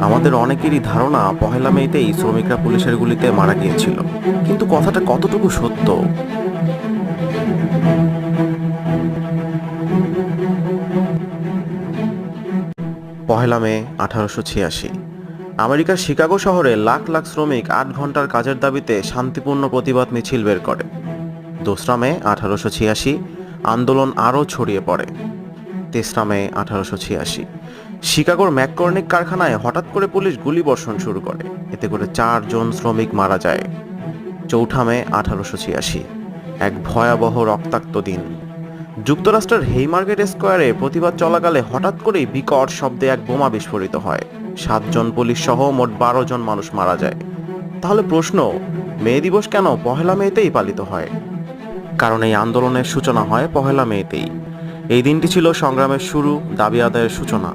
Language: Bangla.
আমাদের অনেকেরই ধারণা পহেলা মেয়েতেই শ্রমিকরা পুলিশের গুলিতে মারা গিয়েছিল। কিন্তু কথাটা কতটুকু সত্য? পহেলা মে আঠারোশো ছিয়াশি। আমেরিকার শিকাগো শহরে লাখ লাখ শ্রমিক আট ঘণ্টার কাজের দাবিতে শান্তিপূর্ণ প্রতিবাদ মিছিল বের করে। দোসরা মে আঠারোশো ছিয়াশি আন্দোলন আরও ছড়িয়ে পড়ে। তেসরা মে আঠারোশো ছিয়াশি। শিকাগোর ম্যাককর্নিক কারখানায় হঠাৎ করে পুলিশ গুলিবর্ষণ শুরু করে। এতে করে চারজন শ্রমিক মারা যায়। চৌঠা মে আঠারোশো ছিয়াশি, এক ভয়াবহ রক্তাক্ত দিন। যুক্তরাষ্ট্রের হেইমার্কেট স্কোয়ারে প্রতিবাদ চলাকালে হঠাৎ করেই বিকট শব্দে এক বোমা বিস্ফোরিত হয়। সাতজন পুলিশ সহ মোট বারো জন মানুষ মারা যায়। তাহলে প্রশ্ন, মে দিবস কেন পহেলা মেতেই পালিত হয়? কারণ এই আন্দোলনের সূচনা হয় পহেলা মেতেই। এই দিনটি ছিল সংগ্রামের শুরু দাবি আদায়ের সূচনা।